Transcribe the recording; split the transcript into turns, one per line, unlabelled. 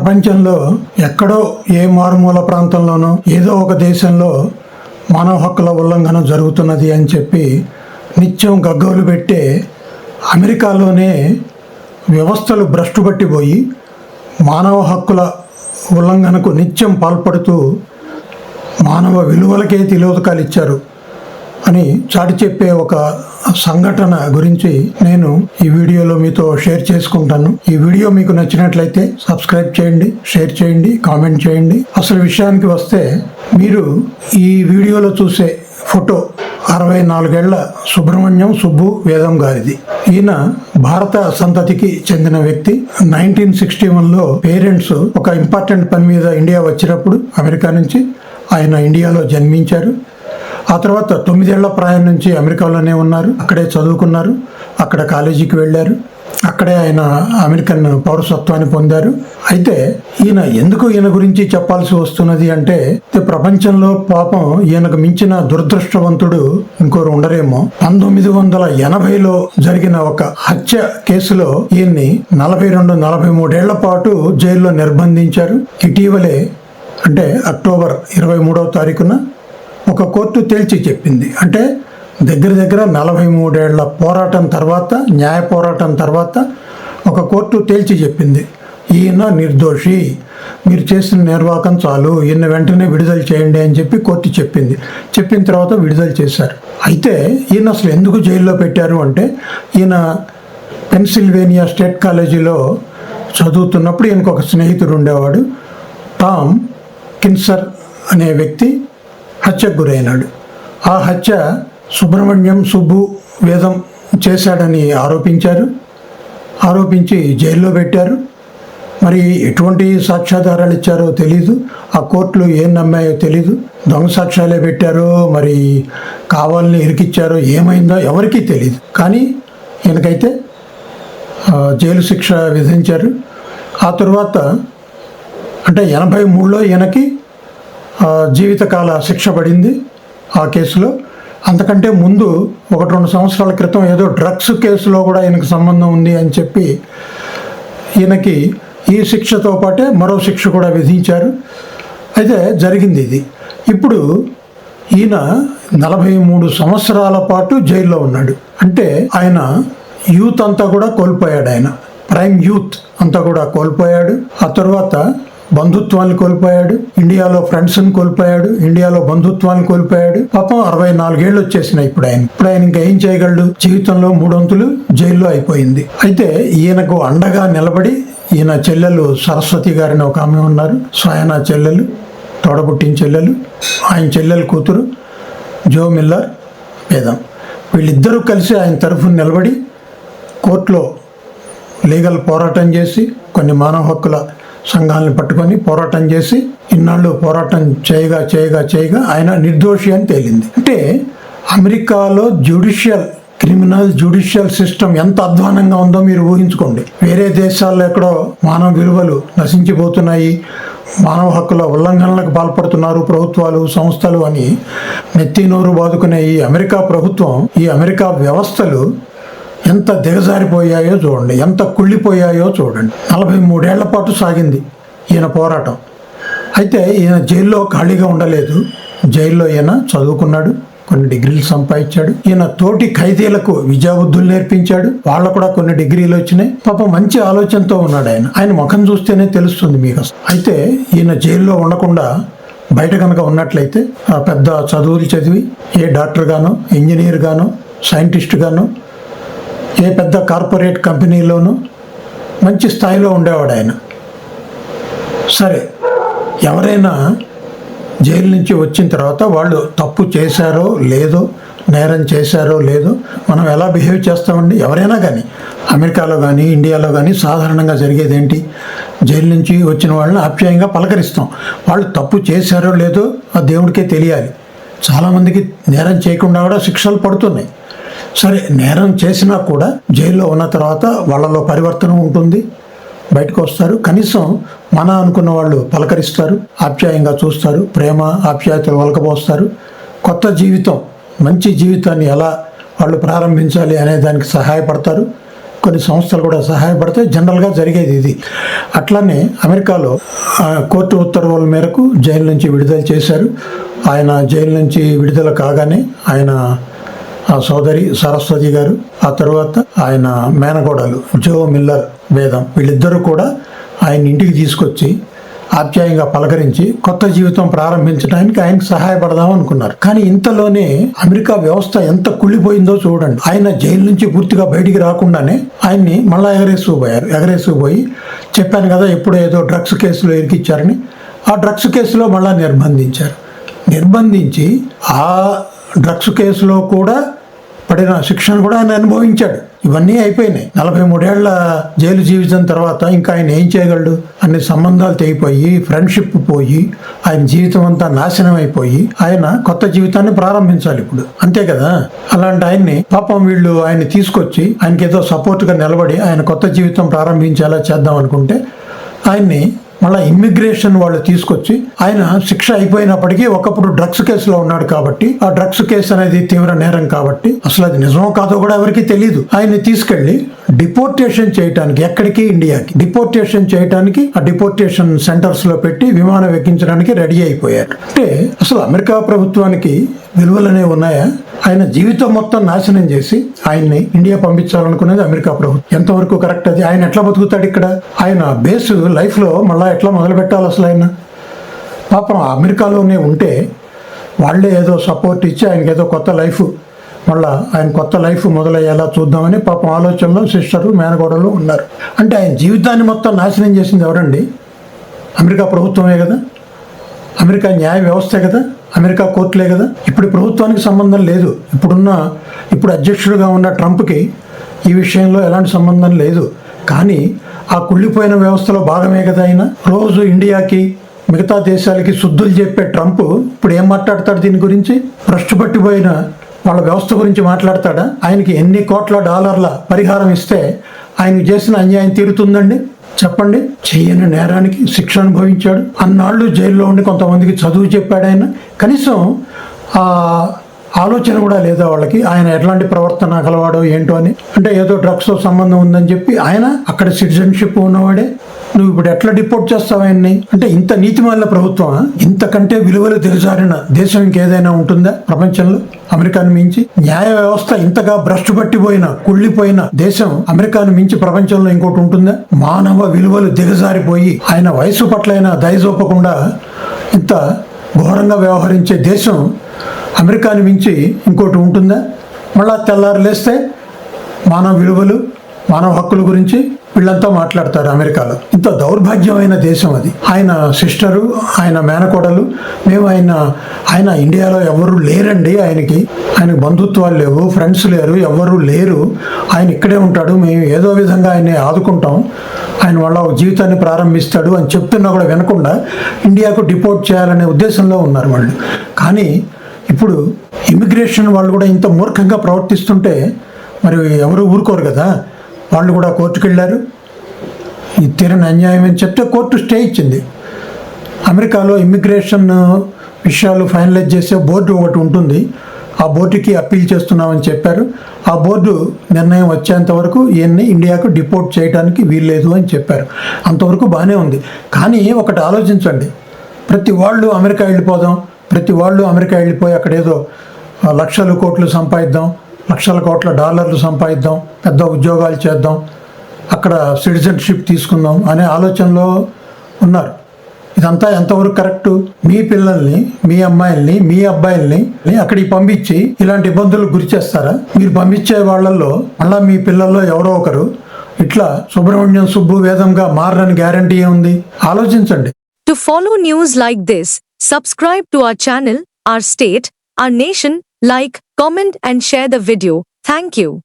ప్రపంచంలో ఎక్కడో ఏ మారుమూల ప్రాంతంలోనో ఏదో ఒక దేశంలో మానవ హక్కుల ఉల్లంఘన జరుగుతున్నది అని చెప్పి నిత్యం గగ్గోలు పెట్టే అమెరికాలోనే వ్యవస్థలు భ్రష్టుపట్టిపోయి మానవ హక్కుల ఉల్లంఘనకు నిత్యం పాల్పడుతూ మానవ విలువలకే తిలోదకాలు ఇచ్చారు అని చాటి చెప్పే ఒక సంఘటన గురించి నేను ఈ వీడియోలో మీతో షేర్ చేసుకుంటాను. ఈ వీడియో మీకు నచ్చినట్లయితే సబ్స్క్రైబ్ చేయండి షేర్ చేయండి కామెంట్ చేయండి. అసలు విషయానికి వస్తే మీరు ఈ వీడియోలో చూసే ఫోటో అరవై నాలుగేళ్ళ సుబ్రహ్మణ్యం సుబ్బు వేదం గారిది. ఈయన భారత సంతతికి చెందిన వ్యక్తి. నైన్టీన్ సిక్స్టీ వన్లో పేరెంట్స్ ఒక ఇంపార్టెంట్ పని మీద ఇండియా వచ్చినప్పుడు అమెరికా నుంచి ఆయన ఇండియాలో జన్మించారు. ఆ తర్వాత తొమ్మిదేళ్ళ ప్రాయం నుంచి అమెరికాలోనే ఉన్నారు. అక్కడే చదువుకున్నారు. అక్కడ కాలేజీకి వెళ్ళారు. అక్కడే ఆయన అమెరికన్ పౌరసత్వాన్ని పొందారు. అయితే ఈయన ఎందుకు ఈయన గురించి చెప్పాల్సి వస్తున్నది అంటే ప్రపంచంలో పాపం ఈయనకు మించిన దురదృష్టవంతుడు ఇంకోరు ఉండరేమో. పంతొమ్మిది వందల ఎనభైలో జరిగిన ఒక హత్య కేసులో ఈయన్ని నలభై రెండు నలభై మూడేళ్ళ పాటు జైల్లో నిర్బంధించారు. ఇటీవలే అంటే అక్టోబర్ ఇరవై మూడవ తారీఖున ఒక కోర్టు తేల్చి చెప్పింది. అంటే దగ్గర దగ్గర నలభై మూడేళ్ళ పోరాటం తర్వాత న్యాయ పోరాటం తర్వాత ఒక కోర్టు తేల్చి చెప్పింది. ఈయన నిర్దోషి. మీరు చేసిన నిర్వాహకం చాలు. ఈయన వెంటనే విడుదల చేయండి అని చెప్పి కోర్టు చెప్పింది. చెప్పిన తర్వాత విడుదల చేశారు. అయితే ఈయన అసలు ఎందుకు జైల్లో పెట్టారు అంటే ఈయన పెన్సిల్వేనియా స్టేట్ కాలేజీలో చదువుతున్నప్పుడు ఈయనకు ఒక స్నేహితుడు ఉండేవాడు. టామ్ కిన్సర్ అనే వ్యక్తి హత్యకు గురైనాడు. ఆ హత్య సుబ్రహ్మణ్యం సుబ్బు వేదం చేశాడని ఆరోపించారు. ఆరోపించి జైల్లో పెట్టారు. మరి ఎటువంటి సాక్ష్యాధారాలు ఇచ్చారో తెలీదు. ఆ కోర్టులు ఏం నమ్మాయో తెలీదు. దొంగ సాక్ష్యాలే పెట్టారో మరి కావాలని ఇరికిచ్చారో ఏమైందో ఎవరికీ తెలియదు కానీ ఈయనకైతే జైలు శిక్ష విధించారు. ఆ తర్వాత అంటే ఎనభై మూడులో ఈయనకి జీవితకాల శిక్ష పడింది ఆ కేసులో. అంతకంటే ముందు ఒకటి రెండు సంవత్సరాల క్రితం ఏదో డ్రగ్స్ కేసులో కూడా ఈయనకు సంబంధం ఉంది అని చెప్పి ఈయనకి ఈ శిక్షతో పాటే మరో శిక్ష కూడా విధించారు. అయితే జరిగింది ఇది. ఇప్పుడు ఈయన నలభై మూడు సంవత్సరాల పాటు జైల్లో ఉన్నాడు. అంటే ఆయన యూత్ అంతా కూడా కోల్పోయాడు ఆయన. ప్రైమ్ యూత్ అంతా కూడా కోల్పోయాడు. ఆ తర్వాత బంధుత్వాన్ని కోల్పోయాడు. ఇండియాలో ఫ్రెండ్స్ని కోల్పోయాడు. ఇండియాలో బంధుత్వాన్ని కోల్పోయాడు. పాపం అరవై నాలుగేళ్ళు వచ్చేసినాయి ఇప్పుడు ఆయన. ఇప్పుడు ఆయన ఇంకా ఏం చేయగలడు? జీవితంలో మూడొంతులు జైల్లో అయిపోయింది. అయితే ఈయనకు అండగా నిలబడి ఈయన చెల్లెలు సరస్వతి గారిని ఒక ఆమె ఉన్నారు. స్వయన చెల్లెలు తోడబుట్టిన చెల్లెలు ఆయన చెల్లెలు కూతురు జో మిల్లర్ వేదం వీళ్ళిద్దరూ కలిసి ఆయన తరఫున నిలబడి కోర్టులో లీగల్ పోరాటం చేసి కొన్ని మానవ హక్కుల సంఘాలను పట్టుకొని పోరాటం చేసి ఇన్నాళ్ళు పోరాటం చేయగా చేయగా చేయగా ఆయన నిర్దోషి అని తేలింది. అంటే అమెరికాలో జ్యుడిషియల్ క్రిమినల్ జ్యుడిషియల్ సిస్టమ్ ఎంత అధ్వానంగా ఉందో మీరు ఊహించుకోండి. వేరే దేశాల్లో ఎక్కడో మానవ విలువలు నశించిపోతున్నాయి మానవ హక్కుల ఉల్లంఘనలకు పాల్పడుతున్నారు ప్రభుత్వాలు సంస్థలు అని నెత్తి నోరు బాదుకునే ఈ అమెరికా ప్రభుత్వం ఈ అమెరికా వ్యవస్థలు ఎంత దిగజారిపోయాయో చూడండి ఎంత కుళ్ళిపోయాయో చూడండి. నలభై మూడేళ్ళ పాటు సాగింది ఈయన పోరాటం. అయితే ఈయన జైల్లో ఖాళీగా ఉండలేదు. జైల్లో ఈయన చదువుకున్నాడు కొన్ని డిగ్రీలు సంపాదించాడు. ఈయన తోటి ఖైదీలకు విద్యాబుద్ధులు నేర్పించాడు. వాళ్ళ కూడా కొన్ని డిగ్రీలు వచ్చినాయి. పాప మంచి ఆలోచనతో ఉన్నాడు ఆయన. ఆయన ముఖం చూస్తేనే తెలుస్తుంది మీకు అసలు. అయితే ఈయన జైల్లో ఉండకుండా బయట కనుక ఉన్నట్లయితే ఆ పెద్ద చదువులు చదివి ఏ డాక్టర్ గాను ఇంజనీర్ గాను సైంటిస్ట్ గాను ఏ పెద్ద కార్పొరేట్ కంపెనీలోనూ మంచి స్థాయిలో ఉండేవాడు ఆయన. సరే ఎవరైనా జైలు నుంచి వచ్చిన తర్వాత వాళ్ళు తప్పు చేశారో లేదో నేరం చేశారో లేదో మనం ఎలా బిహేవ్ చేస్తామండి? ఎవరైనా కానీ అమెరికాలో కానీ ఇండియాలో కానీ సాధారణంగా జరిగేది ఏంటి? జైలు నుంచి వచ్చిన వాళ్ళని ఆప్యాయంగా పలకరిస్తాం. వాళ్ళు తప్పు చేశారో లేదో ఆ దేవుడికే తెలియాలి. చాలామందికి నేరం చేయకుండా కూడా శిక్షలు పడుతున్నాయి. సరే నేరం చేసినా కూడా జైల్లో ఉన్న తర్వాత వాళ్ళలో పరివర్తన ఉంటుంది బయటకు వస్తారు. కనీసం మన అనుకున్న వాళ్ళు పలకరిస్తారు ఆప్యాయంగా చూస్తారు ప్రేమ ఆప్యాయతలు వలకపోస్తారు కొత్త జీవితం మంచి జీవితాన్ని ఎలా వాళ్ళు ప్రారంభించాలి అనే దానికి సహాయపడతారు. కొన్ని సంస్థలు కూడా సహాయపడతాయి. జనరల్గా జరిగేది ఇది. అట్లానే అమెరికాలో కోర్టు ఉత్తర్వుల మేరకు జైలు నుంచి విడుదల చేశారు. ఆయన జైలు నుంచి విడుదల కాగానే ఆయన ఆ సోదరి సరస్వతి గారు ఆ తర్వాత ఆయన మేనకోడలు జో మిల్లర్ వేదం వీళ్ళిద్దరూ కూడా ఆయన ఇంటికి తీసుకొచ్చి ఆప్యాయంగా పలకరించి కొత్త జీవితం ప్రారంభించడానికి ఆయనకు సహాయపడదాం అనుకున్నారు. కానీ ఇంతలోనే అమెరికా వ్యవస్థ ఎంత కుళ్ళిపోయిందో చూడండి. ఆయన జైలు నుంచి పూర్తిగా బయటికి రాకుండానే ఆయన్ని మళ్ళా ఎగరేసుకుపోయారు ఎగరేసుకుపోయి చెప్పాను కదా ఎప్పుడో ఏదో డ్రగ్స్ కేసులో ఇరికిచ్చారని. ఆ డ్రగ్స్ కేసులో మళ్ళా నిర్బంధించారు. నిర్బంధించి ఆ డ్రగ్స్ కేసులో కూడా పడిన శిక్షను కూడా ఆయన అనుభవించాడు. ఇవన్నీ అయిపోయినాయి. నలభై మూడేళ్ళ జైలు జీవితం తర్వాత ఇంకా ఆయన ఏం చేయగలడు? అన్ని సంబంధాలు తెగిపోయి ఫ్రెండ్షిప్ పోయి ఆయన జీవితం అంతా నాశనం అయిపోయి ఆయన కొత్త జీవితాన్ని ప్రారంభించాలి ఇప్పుడు. అంతే కదా? అలాంటి ఆయన్ని పాపం వీళ్ళు ఆయన తీసుకొచ్చి ఆయనకి ఏదో సపోర్ట్గా నిలబడి ఆయన కొత్త జీవితం ప్రారంభించేలా చేద్దాం అనుకుంటే ఆయన్ని మళ్ళీ ఇమ్మిగ్రేషన్ వాళ్ళు తీసుకొచ్చి ఆయన శిక్ష అయిపోయినప్పటికీ ఒకప్పుడు డ్రగ్స్ కేసులో ఉన్నాడు కాబట్టి ఆ డ్రగ్స్ కేసు అనేది తీవ్ర నేరం కాబట్టి అసలు అది నిజమో కాదో కూడా ఎవరికి తెలియదు ఆయన్ని తీసుకెళ్ళి డిపోర్టేషన్ చేయడానికి ఎక్కడికి? ఇండియాకి. డిపోర్టేషన్ చేయడానికి ఆ డిపోర్టేషన్ సెంటర్స్లో పెట్టి విమానం ఎక్కించడానికి రెడీ అయిపోయారు. అంటే అసలు అమెరికా ప్రభుత్వానికి విలువలనే ఉన్నాయా? ఆయన జీవితం మొత్తం నాశనం చేసి ఆయన్ని ఇండియా పంపించాలనుకునేది అమెరికా ప్రభుత్వం. ఎంతవరకు కరెక్ట్ అది? ఆయన ఎట్లా బతుకుతాడు ఇక్కడ? ఆయన బేస్ లైఫ్లో మళ్ళీ ఎట్లా మొదలు పెట్టాలి అసలు ఆయన? పాపం అమెరికాలోనే ఉంటే వాళ్ళే ఏదో సపోర్ట్ ఇచ్చి ఆయనకి ఏదో కొత్త లైఫ్ మళ్ళా ఆయన కొత్త లైఫ్ మొదలయ్యేలా చూద్దామని పాపం ఆలోచనలో సిస్టరు మేనగోడలు ఉన్నారు. అంటే ఆయన జీవితాన్ని మొత్తం నాశనం చేసింది ఎవరండి? అమెరికా ప్రభుత్వమే కదా? అమెరికా న్యాయ వ్యవస్థే కదా? అమెరికా కోర్టులే కదా? ఇప్పుడు ప్రభుత్వానికి సంబంధం లేదు. ఇప్పుడున్న ఇప్పుడు అధ్యక్షుడిగా ఉన్న ట్రంప్కి ఈ విషయంలో ఎలాంటి సంబంధం లేదు. కానీ ఆ కుళ్ళిపోయిన వ్యవస్థలో భాగమే కదా ఆయన. రోజు ఇండియాకి మిగతా దేశాలకి శుద్ధులు చెప్పే ట్రంప్ ఇప్పుడు ఏం మాట్లాడతాడు దీని గురించి? భ్రష్టు పట్టిపోయిన వాళ్ళ వ్యవస్థ గురించి మాట్లాడతాడా? ఆయనకి ఎన్ని కోట్ల డాలర్ల పరిహారం ఇస్తే ఆయనకు చేసిన అన్యాయం తీరుతుందండి? చెప్పండి. చెయ్యని నేరానికి శిక్ష అనుభవించాడు. అన్నాళ్ళు జైల్లో ఉండి కొంతమందికి చదువు చెప్పాడు ఆయన. కనీసం ఆలోచన కూడా లేదా వాళ్ళకి ఆయన ఎట్లాంటి ప్రవర్తన గలవాడో ఏంటో అని. అంటే ఏదో డ్రగ్స్తో సంబంధం ఉందని చెప్పి ఆయన అక్కడ సిటిజన్షిప్ ఉన్నవాడే. నువ్వు ఇప్పుడు ఎట్లా డిపోర్ట్ చేస్తావు ఆయన్ని? అంటే ఇంత నీతిమాలిన ప్రభుత్వం ఇంతకంటే విలువలు దిగజారిన దేశం ఇంకేదైనా ఉంటుందా ప్రపంచంలో? అమెరికాను మించి? న్యాయ వ్యవస్థ ఇంతగా భ్రష్టు పట్టిపోయిన కుళ్ళిపోయిన దేశం అమెరికాను మించి ప్రపంచంలో ఇంకోటి ఉంటుందా? మానవ విలువలు దిగజారిపోయి ఆయన వయసు పట్లైన దయచూపకుండా ఇంత ఘోరంగా వ్యవహరించే దేశం అమెరికాని మించి ఇంకోటి ఉంటుందా? మళ్ళా తెల్లారు లేస్తే మానవ విలువలు మానవ హక్కుల గురించి వీళ్ళంతా మాట్లాడతారు అమెరికాలో. ఇంత దౌర్భాగ్యమైన దేశం అది. ఆయన సిస్టరు ఆయన మేనకోడలు మేము ఆయన ఆయన ఇండియాలో ఎవరు లేరండి ఆయనకి. ఆయన బంధుత్వాలు లేవు ఫ్రెండ్స్ లేరు ఎవరు లేరు. ఆయన ఇక్కడే ఉంటాడు మేము ఏదో విధంగా ఆయన్ని ఆదుకుంటాం. ఆయన వాళ్ళ ఒక జీవితాన్ని ప్రారంభిస్తాడు అని చెప్తున్నా కూడా వినకుండా ఇండియాకు డిపోర్ట్ చేయాలనే ఉద్దేశంలో ఉన్నారు వాళ్ళు. కానీ ఇప్పుడు ఇమిగ్రేషన్ వాళ్ళు కూడా ఇంత మూర్ఖంగా ప్రవర్తిస్తుంటే మరి ఎవరు ఊరుకోరు కదా? వాళ్ళు కూడా కోర్టుకు వెళ్ళారు. ఈ తీరని అన్యాయం అని చెప్తే కోర్టు స్టే ఇచ్చింది. అమెరికాలో ఇమ్మిగ్రేషన్ విషయాలు ఫైనలైజ్ చేసే బోర్డు ఒకటి ఉంటుంది. ఆ బోర్డుకి అప్పీల్ చేస్తున్నామని చెప్పారు. ఆ బోర్డు నిర్ణయం వచ్చేంత వరకు ఈయన్ని ఇండియాకు డిపోర్ట్ చేయడానికి వీల్లేదు అని చెప్పారు. అంతవరకు బాగానే ఉంది. కానీ ఒకటి ఆలోచించండి. ప్రతి వాళ్ళు అమెరికా వెళ్ళిపోదాం. ప్రతి వాళ్ళు అమెరికా వెళ్ళిపోయి అక్కడ ఏదో లక్షలు కోట్లు సంపాదిద్దాం. లక్షల కోట్ల డాలర్లు సంపాదిద్దాం పెద్ద ఉద్యోగాలు చేద్దాం అక్కడ సిటిజన్షిప్ తీసుకుందాం అనే ఆలోచనలో ఉన్నారు. ఇదంతా ఎంతవరకు కరెక్ట్? మీ పిల్లల్ని మీ అమ్మాయిల్ని మీ అబ్బాయిల్ని అక్కడికి పంపించి ఇలాంటి ఇబ్బందులకు గురి చేస్తారా? మీరు పంపించే వాళ్ళల్లో మళ్ళా మీ పిల్లల్లో ఎవరో ఒకరు ఇట్లా సుబ్రహ్మణ్యం సుబ్బు వేదంగా మారని గ్యారంటీ ఏముంది ఆలోచించండి.
To follow news like this subscribe to our channel R state R nation like comment and share the video. Thank you.